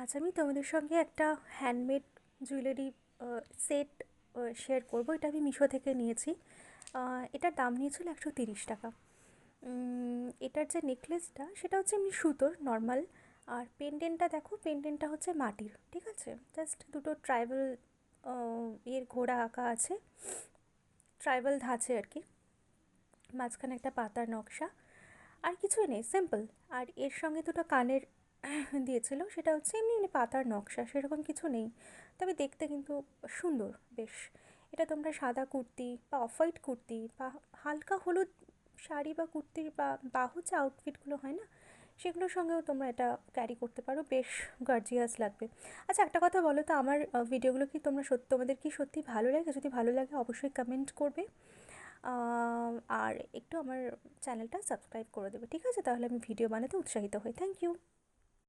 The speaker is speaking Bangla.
আজ আমি তোমাদের সঙ্গে একটা হ্যান্ডমেড জুয়েলারি সেট শেয়ার করব। এটা আমি মিশো থেকে নিয়েছি। এটার দাম নিয়েছিল একশো তিরিশ টাকা। এটার যে নেকলেসটা সেটা হচ্ছে এমনি সুতোর নর্মাল আর পেন্ডেন্টটা দেখো পেন্ডেন্টটা হচ্ছে মাটির, ঠিক আছে? জাস্ট দুটো ট্রাইবাল এর ঘোড়া আঁকা আছে। ট্রাইবাল ধাঁচে আর কি। মাঝখানে একটা পাতার নকশা। আর কিছুই নেই সিম্পল আর এর সঙ্গে দুটো কানের দিয়েছিল, সেটা হচ্ছে এমনি এমনি পাতার নকশা, সেরকম কিছু নেই। তবে দেখতে কিন্তু সুন্দর, বেশ। এটা তোমরা সাদা কুর্তি বা অফ হোয়াইট কুর্তি বা হালকা হলুদ শাড়ি বা কুর্তির বা বাহু যে আউটফিটগুলো হয় না? সেগুলোর সঙ্গেও তোমরা এটা ক্যারি করতে পারো, বেশ গার্জিয়াস লাগবে। আচ্ছা একটা কথা বলো তো, আমার ভিডিওগুলো কি তোমরা সত্যি তোমাদের কি সত্যি ভালো লাগে? যদি ভালো লাগে, অবশ্যই কমেন্ট করবে। আর একটু আমার চ্যানেলটা সাবস্ক্রাইব করে দেবে, ঠিক আছে? তাহলে আমি ভিডিও বানাতে উৎসাহিত হই। Thank you